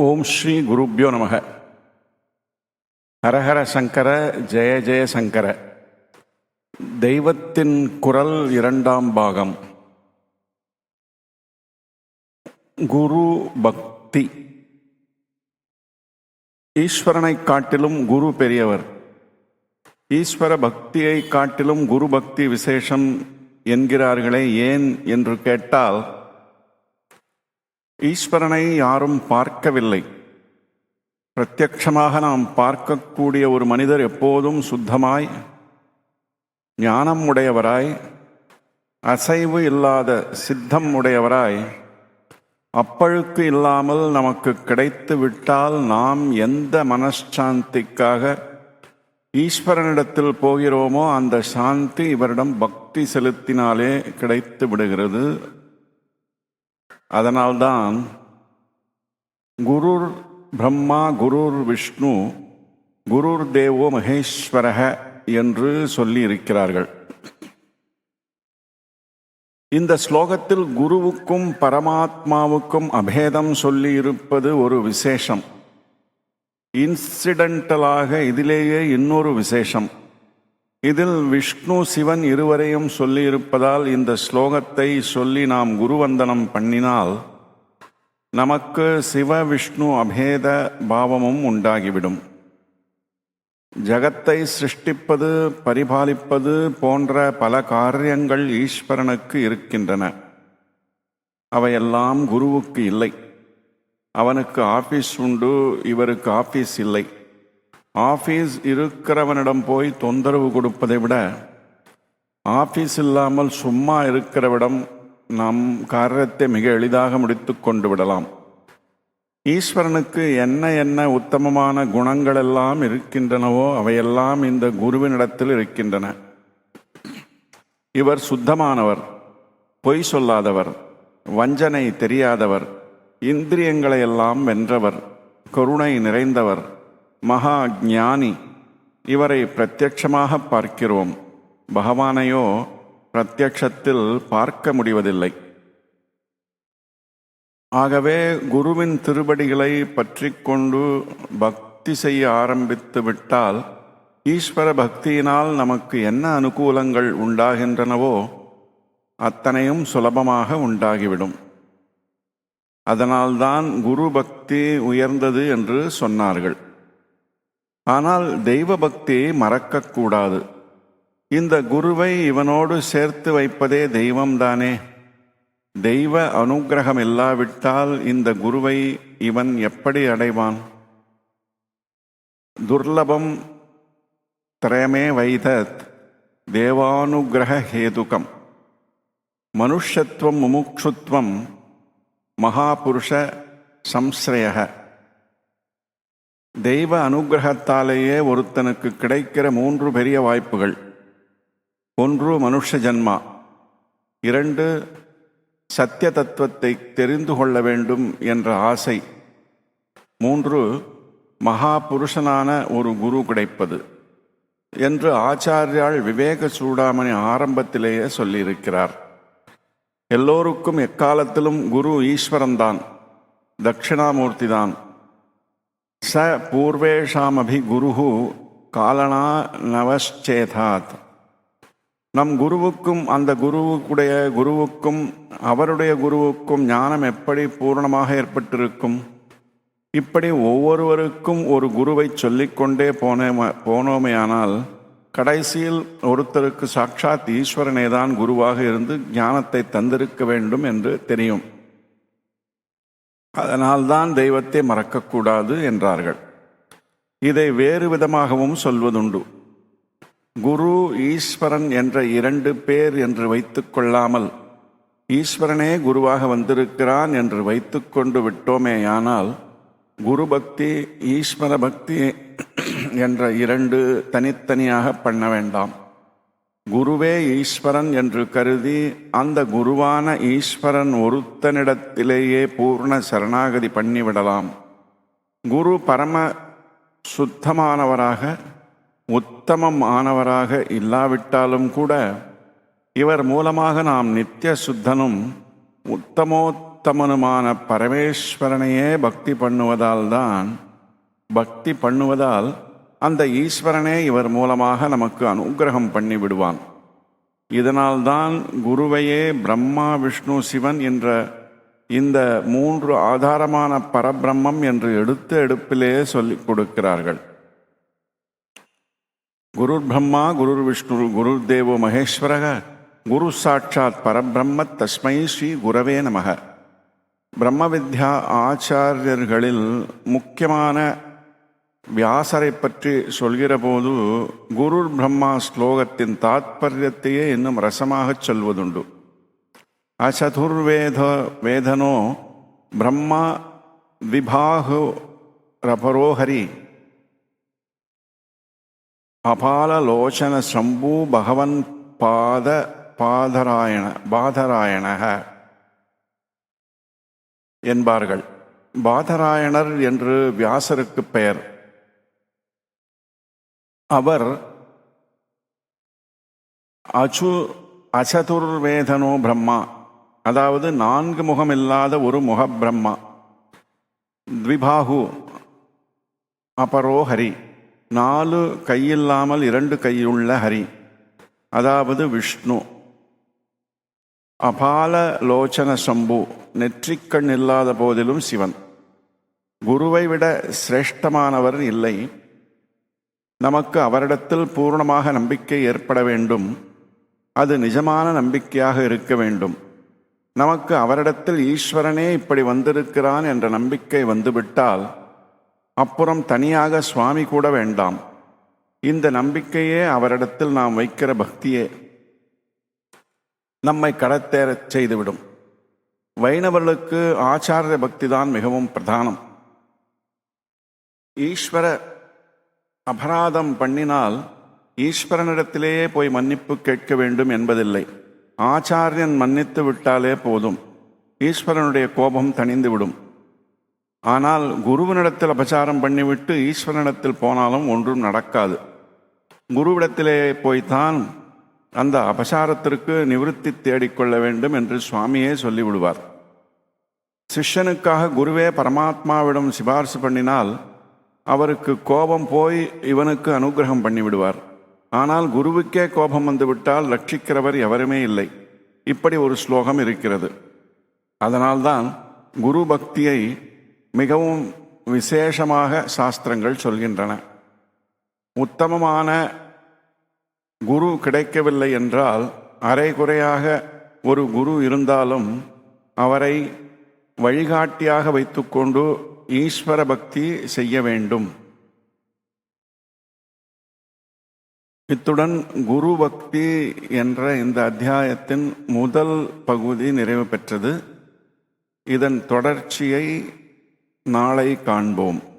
ஓம் ஸ்ரீ குருப்யோ நமக. ஹரஹர சங்கர ஜெய ஜெய சங்கர. தெய்வத்தின் குரல் இரண்டாம் பாகம். குரு பக்தி. ஈஸ்வரனை காட்டிலும் குரு பெரியவர். ஈஸ்வர பக்தியை காட்டிலும் குரு பக்தி விசேஷம் என்கிறார்களே ஏன் என்று கேட்டால் ஈஸ்வரனை யாரும் பார்க்கவில்லை. பிரத்யக்ஷமாக நாம் பார்க்கக்கூடிய ஒரு மனிதர் எப்போதும் சுத்தமாய் ஞானம் உடையவராய் அசைவு இல்லாத சித்தம் உடையவராய் அப்பழுக்கு இல்லாமல் நமக்கு கிடைத்து விட்டால் நாம் எந்த மனசாந்திக்காக ஈஸ்வரனிடத்தில் போகிறோமோ அந்த சாந்தி இவரிடம் பக்தி செலுத்தினாலே கிடைத்து விடுகிறது. அதனால்தான் குருர் பிரம்மா குருர் விஷ்ணு குருர் தேவோ மகேஸ்வரக என்று சொல்லி இருக்கிறார்கள் இந்த ஸ்லோகத்தில் குருவுக்கும் பரமாத்மாவுக்கும் அபேதம் சொல்லி இருப்பது ஒரு விசேஷம். இன்சிடென்டலாக இதிலேயே இன்னொரு விசேஷம். இதில் விஷ்ணு சிவன் இருவரையும் சொல்லியிருப்பதால் இந்த ஸ்லோகத்தை சொல்லி நாம் குருவந்தனம் பண்ணினால் நமக்கு சிவ விஷ்ணு அபேத பாவமும் உண்டாகிவிடும். ஜகத்தை சிருஷ்டிப்பது பரிபாலிப்பது போன்ற பல காரியங்கள் ஈஸ்வரனுக்கு இருக்கின்றன. அவையெல்லாம் குருவுக்கு இல்லை. அவனுக்கு ஆபீஸ் உண்டு இவருக்கு ஆபீஸ் இல்லை. ஆஃபீஸ் இருக்கிறவனிடம் போய் தொந்தரவு கொடுப்பதை விட ஆஃபீஸ் இல்லாமல் சும்மா இருக்கிறவிடம் நம் காரியத்தை மிக எளிதாக முடித்து கொண்டு விடலாம். ஈஸ்வரனுக்கு என்ன என்ன உத்தமமான குணங்கள் எல்லாம் இருக்கின்றனவோ அவையெல்லாம் இந்த குருவினிடத்தில் இருக்கின்றன. இவர் சுத்தமானவர் பொய் சொல்லாதவர் வஞ்சனை தெரியாதவர் இந்திரியங்களை எல்லாம் வென்றவர் கருணை நிறைந்தவர் மகா ஞானி இவரை பிரத்யட்சமாக பார்க்கிறோம். பகவானையோ பிரத்யக்ஷத்தில் பார்க்க முடிவதில்லை. ஆகவே குருவின் திருவடிகளை பற்றி கொண்டு பக்தி செய்ய ஆரம்பித்து விட்டால் ஈஸ்வர பக்தியினால் நமக்கு என்ன அனுகூலங்கள் உண்டாகின்றனவோ அத்தனையும் சுலபமாக உண்டாகிவிடும். அதனால்தான் குரு பக்தி உயர்ந்தது என்று சொன்னார்கள். ஆனால் தெய்வ பக்தியை மறக்கக்கூடாது. இந்த குருவை இவனோடு சேர்த்து வைப்பதே தெய்வம்தானே? தெய்வ அனுகிரகம் இல்லாவிட்டால் இந்த குருவை இவன் எப்படி அடைவான்? துர்லபம் திரயமே வைதத் தேவானுகிரக ஹேதுகம். மனுஷத்துவம் முமுட்சுத்வம் மகாபுருஷ சம்ஸ்ரய தெய்வ அனுகிரகத்தாலேயே ஒருத்தனுக்கு கிடைக்கிற மூன்று பெரிய வாய்ப்புகள். ஒன்று மனுஷ ஜன்மா. இரண்டு சத்திய தத்துவத்தை தெரிந்து கொள்ள வேண்டும் என்ற ஆசை. மூன்று மகா புருஷனான ஒரு குரு கிடைப்பது என்று ஆச்சாரியால் விவேக சூடாமணி ஆரம்பத்திலேயே சொல்லியிருக்கிறார். எல்லோருக்கும் எக்காலத்திலும் குரு ஈஸ்வரன்தான் தட்சிணாமூர்த்தி தான் ச பூர்வேஷாமபி குரு காலனா நவச்சேதாத் நம் குருவுக்கும் அந்த குருவுக்குடைய குருவுக்கும் அவருடைய குருவுக்கும் ஞானம் எப்படி பூர்ணமாக ஏற்பட்டிருக்கும்? இப்படி ஒவ்வொருவருக்கும் ஒரு குருவை சொல்லிக்கொண்டே போனே போனோமேயானால் கடைசியில் ஒருத்தருக்கு சாட்சாத் ஈஸ்வரனே தான் குருவாக இருந்து ஞானத்தை தந்திருக்க வேண்டும் என்று தெரியும். அதனால்தான் தெய்வத்தை மறக்கக்கூடாது என்றார்கள். இதை வேறு விதமாகவும் சொல்வதுண்டு. குரு ஈஸ்வரன் என்ற இரண்டு பேர் என்று வைத்துக்கொள்ளாமல் ஈஸ்வரனே குருவாக வந்திருக்கிறான் என்று வைத்துக்கொண்டு விட்டோமேயானால் குரு பக்தி ஈஸ்வர பக்தி என்ற இரண்டு தனித்தனியாக பண்ண வேண்டாம். குருவே ஈஸ்வரன் என்று கருதி அந்த குருவான ஈஸ்வரன் ஒருத்தனிடத்திலேயே பூர்ண சரணாகதி பண்ணிவிடலாம். குரு பரம சுத்தமானவராக உத்தமம் ஆனவராக இல்லாவிட்டாலும் கூட இவர் மூலமாக நாம் நித்திய சுத்தனும் உத்தமோத்தமனுமான பரமேஸ்வரனையே பக்தி பண்ணுவதால் தான் பக்தி பண்ணுவதால் அந்த ஈஸ்வரனே இவர் மூலமாக நமக்கு அனுகிரகம் பண்ணி விடுவான். இதனால்தான் குருவையே பிரம்மா விஷ்ணு சிவன் என்ற இந்த மூன்று ஆதாரமான பரபிரம்மம் என்று எடுத்த எடுப்பிலே சொல்லிக் கொடுக்கிறார்கள். குருர் பிரம்மா குருர் விஷ்ணு குரு தேவோ மகேஸ்வரக குரு சாட்சாத் பரபிரம்ம தஸ்மை ஸ்ரீ குரவே நமக. பிரம்ம வித்யா ஆச்சாரியர்களில் முக்கியமான வியாசரை பற்றி சொல்கிற போது குருர் பிரம்மா ஸ்லோகத்தின் தாத்பரியத்தையே இன்னும் ரசமாகச் சொல்வதுண்டு. அசதுர்வேத வேதனோ பிரம்மா விபாகு ரபரோஹரி அபாலலோச்சன சம்பூ பகவன் பாத பாதராயண பாதராயணக என்பார்கள். பாதராயணர் என்று வியாசருக்கு பெயர். அவர் அச்சு அசதுர்வேதனோ பிரம்மா. அதாவது நான்கு முகமில்லாத ஒரு முக பிரம்மா த்விபாகு அபரோ ஹரி நாலு கையில்லாமல் இரண்டு கையுள்ள ஹரி. அதாவது விஷ்ணு. அபால லோச்சன சம்பு நெற்றிக்கண் இல்லாத போதிலும் சிவன். குருவை விட சிரேஷ்டமானவர் இல்லை. நமக்கு அவரிடத்தில் பூர்ணமாக நம்பிக்கை ஏற்பட வேண்டும். அது நிஜமான நம்பிக்கையாக இருக்க வேண்டும். நமக்கு அவரிடத்தில் ஈஸ்வரனே இப்படி வந்திருக்கிறான் என்ற நம்பிக்கை வந்துவிட்டால் அப்புறம் தனியாக சுவாமி கூட வேண்டாம். இந்த நம்பிக்கையே அவரிடத்தில் நாம் வைக்கிற பக்தியே. நம்மை கடத்தேறச் செய்துவிடும். வைணவர்களுக்கு ஆச்சாரிய பக்தி தான் மிகவும் பிரதானம். ஈஸ்வர அபராதம் பண்ணினால் ஈஸ்வரனிடத்திலேயே போய் மன்னிப்பு கேட்க வேண்டும் என்பதில்லை. ஆச்சாரியன் மன்னித்து விட்டாலே போதும். ஈஸ்வரனுடைய கோபம் தணிந்துவிடும். ஆனால் குருவினிடத்தில் அபச்சாரம் பண்ணிவிட்டு ஈஸ்வரனிடத்தில் போனாலும் ஒன்றும் நடக்காது. குருவிடத்திலே போய்த்தான் அந்த அபசாரத்திற்கு நிவிருத்தி தேடிக்கொள்ள வேண்டும் என்று சுவாமியே சொல்லிவிடுவார். சிஷ்யனுக்காக குருவே பரமாத்மாவிடம் சிபாரிசு பண்ணினால் அவருக்கு கோபம் போய் இவனுக்கு அனுகிரகம் பண்ணிவிடுவார். ஆனால் குருவுக்கே கோபம் வந்துவிட்டால் ரட்சிக்கிறவர் எவருமே இல்லை. இப்படி ஒரு ஸ்லோகம் இருக்கிறது. அதனால்தான் குரு பக்தியை மிகவும் விசேஷமாக சாஸ்திரங்கள் சொல்கின்றன. உத்தமமான குரு கிடைக்கவில்லை என்றால் அரைகுறையாக ஒரு குரு இருந்தாலும் அவரை வழிகாட்டியாக வைத்துக்கொண்டு ஈஸ்வர பக்தி செய்ய வேண்டும். இத்துடன் குரு பக்தி என்ற இந்த அத்தியாயத்தின் முதல் பகுதி நிறைவு பெற்றது. இதன் தொடர்ச்சியை நாளை காண்போம்.